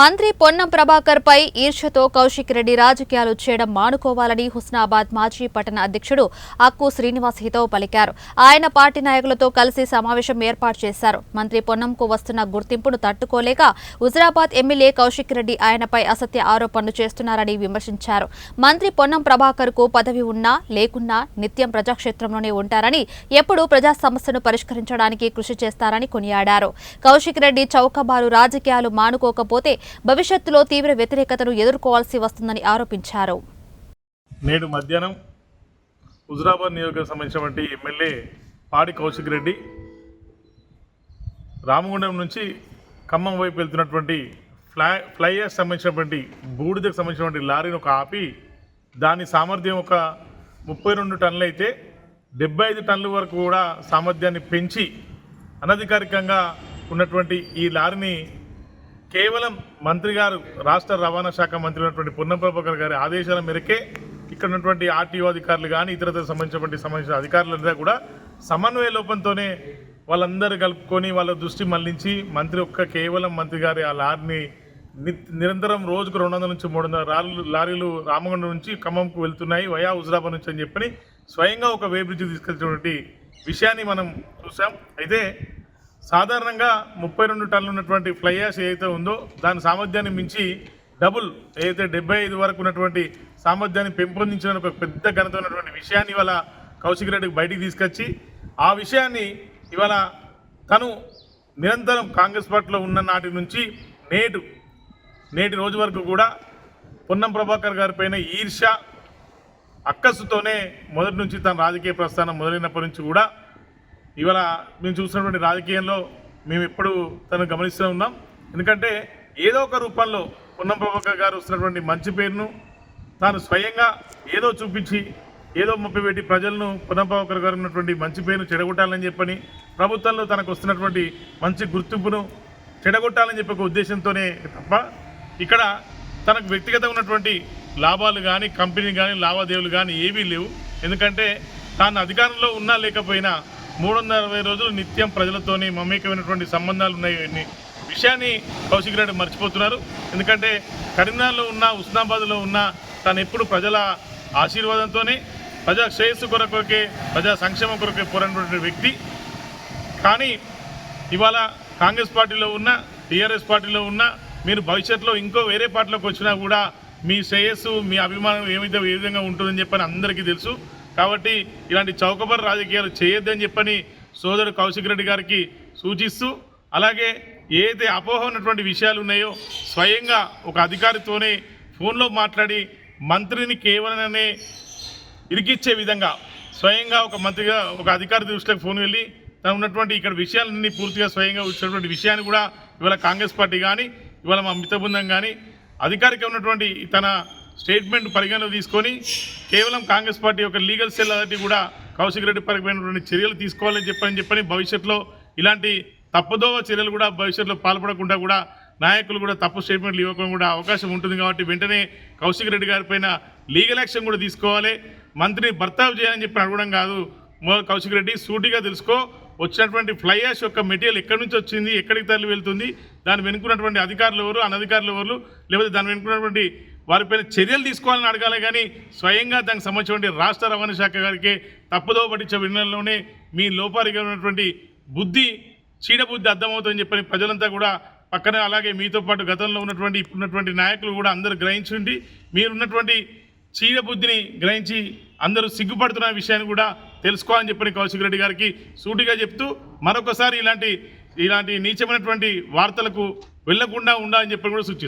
మంత్రి పొన్నం ప్రభాకర్ పై ఈర్ష్యతో కౌశిక్ రెడ్డి రాజకీయాలు చేయడం మానుకోవాలని హుస్నాబాద్ మాజీ పట్టణ అధ్యక్షుడు అక్కు శ్రీనివాస్ హితవు పలికారు. ఆయన పార్టీ నాయకులతో కలిసి సమావేశం ఏర్పాటు చేశారు. మంత్రి పొన్నంకు వస్తున్న గుర్తింపును తట్టుకోలేక హుజరాబాద్ ఎమ్మెల్యే కౌశిక్ రెడ్డి ఆయనపై అసత్య ఆరోపణలు చేస్తున్నారని విమర్శించారు. మంత్రి పొన్నం ప్రభాకర్కు పదవి ఉన్నా లేకున్నా నిత్యం ప్రజాక్షేత్రంలోనే ఉంటారని ఎప్పుడూ ప్రజా సమస్యను పరిష్కరించడానికి కృషి చేస్తారని కొనియాడారు. కౌశిక్ రెడ్డి చౌకబారు రాజకీయాలు మానుకోకపోతే భవిష్యత్తులో తీవ్ర వ్యతిరేకతను ఎదుర్కోవాల్సి వస్తుందని ఆరోపించారు. నేడు మధ్యాహ్నం హుజురాబాద్ నియోజకవర్గం సంబంధించినటువంటి ఎమ్మెల్యే పాడి కౌశిక్ రెడ్డి రామగుండం నుంచి ఖమ్మం వైపు వెళ్తున్నటువంటి ఫ్లై ఫ్లైయర్స్ సంబంధించినటువంటి బూడిదకు సంబంధించినటువంటి లారీని ఒక ఆపి దాని సామర్థ్యం ఒక ముప్పై రెండు టన్నులు అయితే డెబ్బై ఐదు టన్నుల వరకు కూడా సామర్థ్యాన్ని పెంచి అనధికారికంగా ఉన్నటువంటి ఈ లారీని కేవలం మంత్రి గారు రాష్ట్ర రవాణా శాఖ మంత్రి ఉన్నటువంటి పొన్నం ప్రభాకర్ గారి ఆదేశాల మేరకే ఇక్కడ ఉన్నటువంటి ఆర్టీఓ అధికారులు కానీ ఇతరతర సంబంధించినటువంటి సంబంధించిన అధికారులందరూ కూడా సమన్వయ లోపంతోనే వాళ్ళందరూ కలుపుకొని వాళ్ళ దృష్టి మళ్ళించి మంత్రి ఒక్క కేవలం మంత్రి గారి ఆ లారీని ని- నిరంతరం రోజుకు రెండు వందల నుంచి మూడు వందల లారీలు లారీలు రామగుండం నుంచి ఖమ్మంకు వెళ్తున్నాయి వయా హుజరాబాద్ నుంచి అని చెప్పని స్వయంగా ఒక వేబ్రిడ్జ్ తీసుకెళ్తున్నటువంటి విషయాన్ని మనం చూసాం. అయితే సాధారణంగా ముప్పై రెండు టన్నులు ఉన్నటువంటి ఫ్లై యాష్ ఏదైతే ఉందో దాని సామర్థ్యాన్ని మించి డబుల్ ఏదైతే డెబ్బై ఐదు వరకు ఉన్నటువంటి సామర్థ్యాన్ని పెంపొందించిన ఒక పెద్ద ఘనత ఉన్నటువంటి విషయాన్ని ఇవాళ కౌశిక్ రెడ్డికి బయటికి తీసుకొచ్చి ఆ విషయాన్ని ఇవాళ తను నిరంతరం కాంగ్రెస్ పార్టీలో ఉన్న నాటి నుంచి నేడు నేటి రోజు వరకు కూడా పొన్నం ప్రభాకర్ గారి పైన ఈర్ష్య అక్కసుతోనే మొదటి నుంచి తన రాజకీయ ప్రస్థానం మొదలైనప్పటి నుంచి కూడా ఇవాళ మేము చూసినటువంటి రాజకీయంలో మేము ఎప్పుడు తను గమనిస్తూ ఉన్నాం. ఎందుకంటే ఏదో ఒక రూపంలో పొన్నం ప్రభాకర్ గారు వస్తున్నటువంటి మంచి పేరును తాను స్వయంగా ఏదో చూపించి ఏదో పెట్టి ప్రజలను పొన్నం ప్రభాకర్ గారు ఉన్నటువంటి మంచి పేరును చెడగొట్టాలని చెప్పని ప్రభుత్వంలో తనకు వస్తున్నటువంటి మంచి గుర్తింపును చెడగొట్టాలని చెప్పి ఒక ఉద్దేశంతోనే తప్ప ఇక్కడ తనకు వ్యక్తిగత ఉన్నటువంటి లాభాలు కానీ కంపెనీ కానీ లావాదేవీలు కానీ ఏవీ లేవు. ఎందుకంటే తాను అధికారంలో ఉన్నా లేకపోయినా మూడు వందల అరవై రోజులు నిత్యం ప్రజలతోని మమేకమైనటువంటి సంబంధాలు ఉన్నాయి. విషయాన్ని కౌశిక్ రెడ్డి మర్చిపోతున్నారు. ఎందుకంటే కరీంనగర్లో ఉన్న ఉస్నాబాద్లో ఉన్న తను ఎప్పుడు ప్రజల ఆశీర్వాదంతోనే ప్రజా శ్రేయస్సు కొరకే ప్రజా సంక్షేమం కొరకే పోరాడినటువంటి వ్యక్తి. కానీ ఇవాళ కాంగ్రెస్ పార్టీలో ఉన్న టీఆర్ఎస్ పార్టీలో ఉన్న మీరు భవిష్యత్తులో ఇంకో వేరే పార్టీలోకి వచ్చినా కూడా మీ శ్రేయస్సు మీ అభిమానం ఏమైతే ఏ విధంగా ఉంటుందని చెప్పని అందరికీ తెలుసు. కాబట్టి ఇలాంటి చౌకబర్ రాజకీయాలు చేయొద్దని చెప్పని సోదరుడు కౌశిక్ రెడ్డి గారికి సూచిస్తూ అలాగే ఏదైతే అపోహ ఉన్నటువంటి విషయాలు ఉన్నాయో స్వయంగా ఒక అధికారితోనే ఫోన్లో మాట్లాడి మంత్రిని కేవలనే ఇరికిచ్చే విధంగా స్వయంగా ఒక మంత్రిగా ఒక అధికారి దృష్టికి ఫోన్ వెళ్ళి తను ఉన్నటువంటి ఇక్కడ విషయాలన్నీ పూర్తిగా స్వయంగా వచ్చినటువంటి విషయాన్ని కూడా ఇవాళ కాంగ్రెస్ పార్టీ కానీ ఇవాళ మా మిత్ర బృందం కానీ అధికారిక ఉన్నటువంటి తన స్టేట్మెంట్ పరిగణలో తీసుకొని కేవలం కాంగ్రెస్ పార్టీ యొక్క లీగల్ సెల్ అది కూడా కౌశిక్ రెడ్డి పరమైనటువంటి చర్యలు తీసుకోవాలని చెప్పని చెప్పని భవిష్యత్తులో ఇలాంటి తప్పుదోవ చర్యలు కూడా భవిష్యత్తులో పాల్పడకుండా కూడా నాయకులు కూడా తప్పు స్టేట్మెంట్లు ఇవ్వకుండా కూడా అవకాశం ఉంటుంది కాబట్టి వెంటనే కౌశిక్ రెడ్డి గారి పైన లీగల్ యాక్షన్ కూడా తీసుకోవాలి. మంత్రిని భర్తావు చేయాలని చెప్పి అడగడం కాదు. కౌశిక్ రెడ్డి సూటిగా తెలుసుకో వచ్చినటువంటి ఫ్లై యాష్ యొక్క మెటీరియల్ ఎక్కడి నుంచి వచ్చింది ఎక్కడికి తరలి వెళ్తుంది దాని వెనుకున్నటువంటి అధికారులు ఎవరు అనధికారులు ఎవరు లేకపోతే దాని వెనుకున్నటువంటి వారిపైన చర్యలు తీసుకోవాలని అడగాలి కానీ స్వయంగా దానికి సంబంధించినటువంటి రాష్ట్ర రవాణా శాఖ గారికి తప్పుదో పట్టించే వినడంలోనే మీ లోపారిగా ఉన్నటువంటి బుద్ధి చీడబుద్ధి అర్థమవుతుందని చెప్పని ప్రజలంతా కూడా పక్కనే అలాగే మీతో పాటు గతంలో ఉన్నటువంటి ఇప్పుడున్నటువంటి నాయకులు కూడా అందరూ గ్రహించండి మీరున్నటువంటి చీడబుద్ధిని గ్రహించి అందరూ సిగ్గుపడుతున్న విషయాన్ని కూడా తెలుసుకోవాలని చెప్పని కౌశిక్ రెడ్డి గారికి సూటిగా చెప్తూ మరొకసారి ఇలాంటి ఇలాంటి నీచమైనటువంటి వార్తలకు వెళ్ళకుండా ఉండాలని చెప్పని కూడా సూచిస్తారు